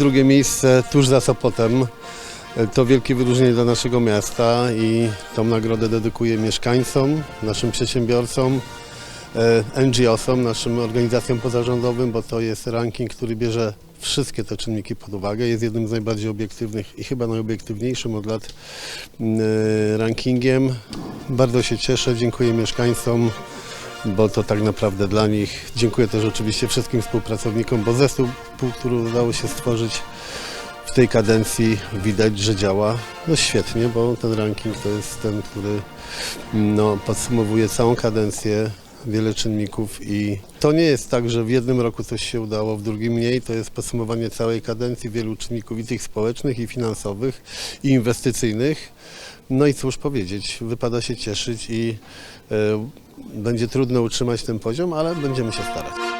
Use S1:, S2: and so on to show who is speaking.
S1: Drugie miejsce tuż za Sopotem. To wielkie wyróżnienie dla naszego miasta i tą nagrodę dedykuję mieszkańcom, naszym przedsiębiorcom, e, NGO-som, naszym organizacjom pozarządowym, bo to jest ranking, który bierze wszystkie te czynniki pod uwagę. Jest jednym z najbardziej obiektywnych i chyba najobiektywniejszym od lat mm, e, rankingiem. Bardzo się cieszę, dziękuję mieszkańcom, bo to tak naprawdę dla nich. Dziękuję też oczywiście wszystkim współpracownikom, bo zespół, który udało się stworzyć w tej kadencji widać, że działa no świetnie, bo ten ranking to jest ten, który no, podsumowuje całą kadencję, wiele czynników i to nie jest tak, że w jednym roku coś się udało, w drugim mniej. To jest podsumowanie całej kadencji wielu czynników i tych społecznych, i finansowych, i inwestycyjnych. No i cóż powiedzieć, wypada się cieszyć i e, będzie trudno utrzymać ten poziom, ale będziemy się starać.